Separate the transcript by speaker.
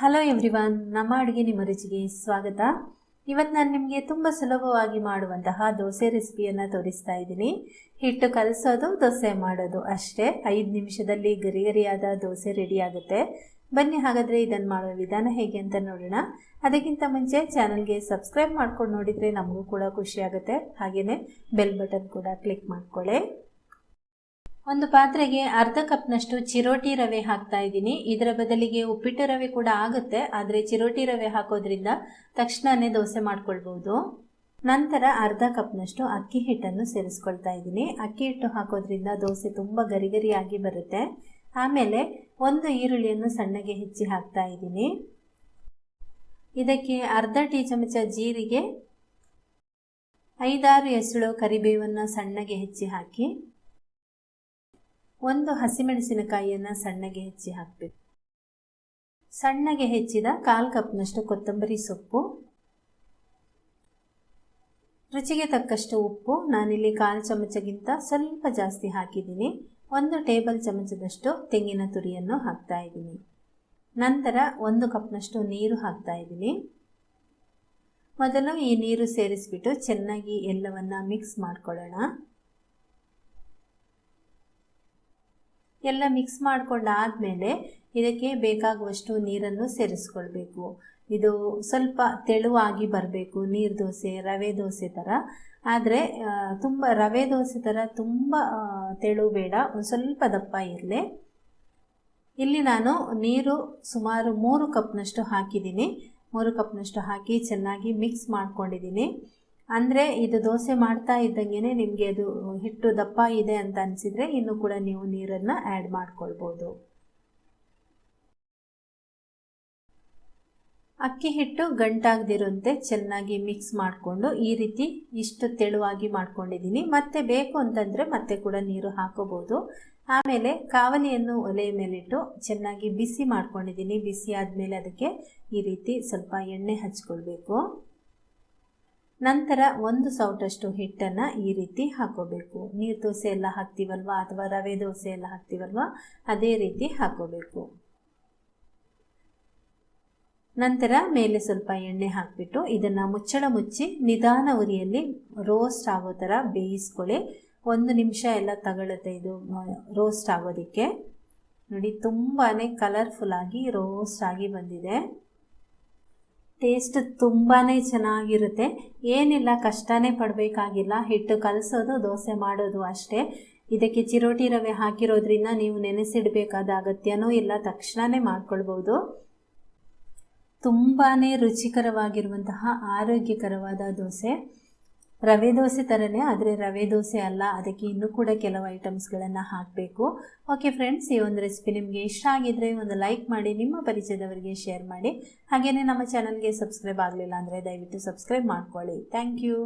Speaker 1: Hello everyone ನಮ್ಮ ಅಡುಗೆ ನಿಮ್ಮ ರುಚಿಗೆ ಸ್ವಾಗತ. ಇವತ್ತು ನಾನು ನಿಮಗೆ ತುಂಬ ಸುಲಭವಾಗಿ ಮಾಡುವಂತಹ ದೋಸೆ ರೆಸಿಪಿಯನ್ನು ತೋರಿಸ್ತಾ ಇದ್ದೀನಿ. ಹಿಟ್ಟು ಕಲಸೋದು, ದೋಸೆ ಮಾಡೋದು ಅಷ್ಟೇ. ಐದು ನಿಮಿಷದಲ್ಲಿ ಗರಿ ಗರಿಯಾದ ದೋಸೆ ರೆಡಿ ಆಗುತ್ತೆ. ಬನ್ನಿ ಹಾಗಾದರೆ ಇದನ್ನು ಮಾಡುವ ವಿಧಾನ ಹೇಗೆ ಅಂತ ನೋಡೋಣ. ಅದಕ್ಕಿಂತ ಮುಂಚೆ ಚಾನಲ್ಗೆ ಸಬ್ಸ್ಕ್ರೈಬ್ ಮಾಡ್ಕೊಂಡು ನೋಡಿದರೆ ನಮಗೂ ಕೂಡ ಖುಷಿ ಆಗುತ್ತೆ. ಹಾಗೆಯೇ ಬೆಲ್ ಬಟನ್ ಕೂಡ ಕ್ಲಿಕ್ ಮಾಡ್ಕೊಳ್ಳಿ. ಒಂದು ಪಾತ್ರೆಗೆ ಅರ್ಧ ಕಪ್ನಷ್ಟು ಚಿರೋಟಿ ರವೆ ಹಾಕ್ತಾ ಇದ್ದೀನಿ. ಇದರ ಬದಲಿಗೆ ಉಪ್ಪಿಟ್ಟು ರವೆ ಕೂಡ ಆಗುತ್ತೆ. ಆದರೆ ಚಿರೋಟಿ ರವೆ ಹಾಕೋದ್ರಿಂದ ತಕ್ಷಣನೇ ದೋಸೆ ಮಾಡ್ಕೊಳ್ಬೋದು. ನಂತರ ಅರ್ಧ ಕಪ್ನಷ್ಟು ಅಕ್ಕಿ ಹಿಟ್ಟನ್ನು ಸೇರಿಸ್ಕೊಳ್ತಾ ಇದ್ದೀನಿ. ಅಕ್ಕಿ ಹಿಟ್ಟು ಹಾಕೋದ್ರಿಂದ ದೋಸೆ ತುಂಬ ಗರಿ ಗರಿಯಾಗಿ ಬರುತ್ತೆ. ಆಮೇಲೆ ಒಂದು ಈರುಳ್ಳಿಯನ್ನು ಸಣ್ಣಗೆ ಹೆಚ್ಚಿ ಹಾಕ್ತಾ ಇದ್ದೀನಿ. ಇದಕ್ಕೆ ಅರ್ಧ ಟೀ ಚಮಚ ಜೀರಿಗೆ, ಐದಾರು ಎಸಳು ಕರಿಬೇವನ್ನು ಸಣ್ಣಗೆ ಹೆಚ್ಚಿ ಹಾಕಿ ಒಂದು ಹಸಿಮೆಣಸಿನಕಾಯಿಯನ್ನು ಸಣ್ಣಗೆ ಹೆಚ್ಚಿ ಹಾಕಬೇಕು. ಸಣ್ಣಗೆ ಹೆಚ್ಚಿದ ಕಾಲು ಕಪ್ನಷ್ಟು ಕೊತ್ತಂಬರಿ ಸೊಪ್ಪು. ರುಚಿಗೆ ತಕ್ಕಷ್ಟು ಉಪ್ಪು. ನಾನಿಲ್ಲಿ ಕಾಲು ಚಮಚಗಿಂತ ಸ್ವಲ್ಪ ಜಾಸ್ತಿ ಹಾಕಿದ್ದೀನಿ. ಒಂದು ಟೇಬಲ್ ಚಮಚದಷ್ಟು ತೆಂಗಿನ ತುರಿಯನ್ನು ಹಾಕ್ತಾ ಇದ್ದೀನಿ. ನಂತರ ಒಂದು ಕಪ್ನಷ್ಟು ನೀರು ಹಾಕ್ತಾ ಇದ್ದೀನಿ. ಮೊದಲು ಈ ನೀರು ಸೇರಿಸ್ಬಿಟ್ಟು ಚೆನ್ನಾಗಿ ಎಲ್ಲವನ್ನು ಮಿಕ್ಸ್ ಮಾಡ್ಕೊಳ್ಳೋಣ. ಎಲ್ಲ ಮಿಕ್ಸ್ ಮಾಡಿಕೊಂಡಾದಮೇಲೆ ಇದಕ್ಕೆ ಬೇಕಾಗುವಷ್ಟು ನೀರನ್ನು ಸೇರಿಸ್ಕೊಳ್ಬೇಕು. ಇದು ಸ್ವಲ್ಪ ತೆಳುವಾಗಿ ಬರಬೇಕು, ನೀರು ದೋಸೆ, ರವೆ ದೋಸೆ ಥರ ಆದರೆ ತುಂಬ, ರವೆ ದೋಸೆ ಥರ ತುಂಬ ತೆಳು ಬೇಡ, ಒಂದು ಸ್ವಲ್ಪ ದಪ್ಪ ಇರಲಿ. ಇಲ್ಲಿ ನಾನು ನೀರು ಸುಮಾರು ಮೂರು ಕಪ್ನಷ್ಟು ಹಾಕಿದ್ದೀನಿ. ಮೂರು ಕಪ್ನಷ್ಟು ಹಾಕಿ ಚೆನ್ನಾಗಿ ಮಿಕ್ಸ್ ಮಾಡ್ಕೊಂಡಿದ್ದೀನಿ. ಅಂದರೆ ಇದು ದೋಸೆ ಮಾಡ್ತಾ ಇದ್ದಂಗೆ ನಿಮಗೆ ಅದು ಹಿಟ್ಟು ದಪ್ಪ ಇದೆ ಅಂತ ಅನಿಸಿದರೆ ಇನ್ನೂ ಕೂಡ ನೀವು ನೀರನ್ನು ಆ್ಯಡ್ ಮಾಡ್ಕೊಳ್ಬೋದು. ಅಕ್ಕಿ ಹಿಟ್ಟು ಗಂಟಾಗದಿರುವಂತೆ ಚೆನ್ನಾಗಿ ಮಿಕ್ಸ್ ಮಾಡಿಕೊಂಡು ಈ ರೀತಿ ಇಷ್ಟು ತೆಳುವಾಗಿ ಮಾಡ್ಕೊಂಡಿದ್ದೀನಿ ಮತ್ತೆ ಬೇಕು ಅಂತಂದರೆ ಮತ್ತೆ ಕೂಡ ನೀರು ಹಾಕೋಬೋದು. ಆಮೇಲೆ ಕಾವಲಿಯನ್ನು ಒಲೆಯ ಮೇಲಿಟ್ಟು ಚೆನ್ನಾಗಿ ಬಿಸಿ ಮಾಡ್ಕೊಂಡಿದ್ದೀನಿ ಬಿಸಿ ಆದಮೇಲೆ ಅದಕ್ಕೆ ಈ ರೀತಿ ಸ್ವಲ್ಪ ಎಣ್ಣೆ ಹಚ್ಕೊಳ್ಬೇಕು. ನಂತರ ಒಂದು ಸೌಟಷ್ಟು ಹಿಟ್ಟನ್ನು ಈ ರೀತಿ ಹಾಕೋಬೇಕು. ನೀರು ದೋಸೆ ಎಲ್ಲ ಹಾಕ್ತೀವಲ್ವಾ ಅಥವಾ ರವೆ ದೋಸೆ ಎಲ್ಲ ಹಾಕ್ತೀವಲ್ವ ಅದೇ ರೀತಿ ಹಾಕೋಬೇಕು. ನಂತರ ಮೇಲೆ ಸ್ವಲ್ಪ ಎಣ್ಣೆ ಹಾಕಿಬಿಟ್ಟು ಇದನ್ನು ಮುಚ್ಚಳ ಮುಚ್ಚಿ ನಿಧಾನ ಉರಿಯಲ್ಲಿ ರೋಸ್ಟ್ ಆಗೋ ಥರ ಬೇಯಿಸ್ಕೊಳ್ಳಿ. ಒಂದು ನಿಮಿಷ ಎಲ್ಲ ತಗೊಳುತ್ತೆ ಇದು ರೋಸ್ಟ್ ಆಗೋದಕ್ಕೆ. ನೋಡಿ ತುಂಬಾ ಕಲರ್ಫುಲ್ಲಾಗಿ ರೋಸ್ಟ್ ಆಗಿ ಬಂದಿದೆ. ಟೇಸ್ಟ್ ತುಂಬಾ ಚೆನ್ನಾಗಿರುತ್ತೆ. ಏನಿಲ್ಲ, ಕಷ್ಟನೇ ಪಡಬೇಕಾಗಿಲ್ಲ. ಹಿಟ್ಟು ಕಲಸೋದು, ದೋಸೆ ಮಾಡೋದು ಅಷ್ಟೇ. ಇದಕ್ಕೆ ಚಿರೋಟಿ ರವೆ ಹಾಕಿರೋದ್ರಿಂದ ನೀವು ನೆನೆಸಿಡಬೇಕಾದ ಅಗತ್ಯನೂ ಇಲ್ಲ ತಕ್ಷಣವೇ ಮಾಡ್ಕೊಳ್ಬೋದು. ತುಂಬಾ ರುಚಿಕರವಾಗಿರುವಂತಹ ಆರೋಗ್ಯಕರವಾದ ದೋಸೆ. ರವೆ ದೋಸೆ ಥರನೇ ಆದರೆ ರವೆ ದೋಸೆ ಅಲ್ಲ, ಅದಕ್ಕೆ ಇನ್ನೂ ಕೂಡ ಕೆಲವು ಐಟಮ್ಸ್ಗಳನ್ನು ಹಾಕಬೇಕು. ಓಕೆ ಫ್ರೆಂಡ್ಸ್ ಈ ಒಂದು ರೆಸಿಪಿ ನಿಮಗೆ ಇಷ್ಟ ಆಗಿದ್ದರೆ ಒಂದು ಲೈಕ್ ಮಾಡಿ, ನಿಮ್ಮ ಪರಿಚಯದವರಿಗೆ ಶೇರ್ ಮಾಡಿ. ಹಾಗೆಯೇ ನಮ್ಮ ಚಾನಲ್ಗೆ ಸಬ್ಸ್ಕ್ರೈಬ್ ಆಗಲಿಲ್ಲ ಅಂದರೆ ದಯವಿಟ್ಟು ಸಬ್ಸ್ಕ್ರೈಬ್ ಮಾಡ್ಕೊಳ್ಳಿ. Thank you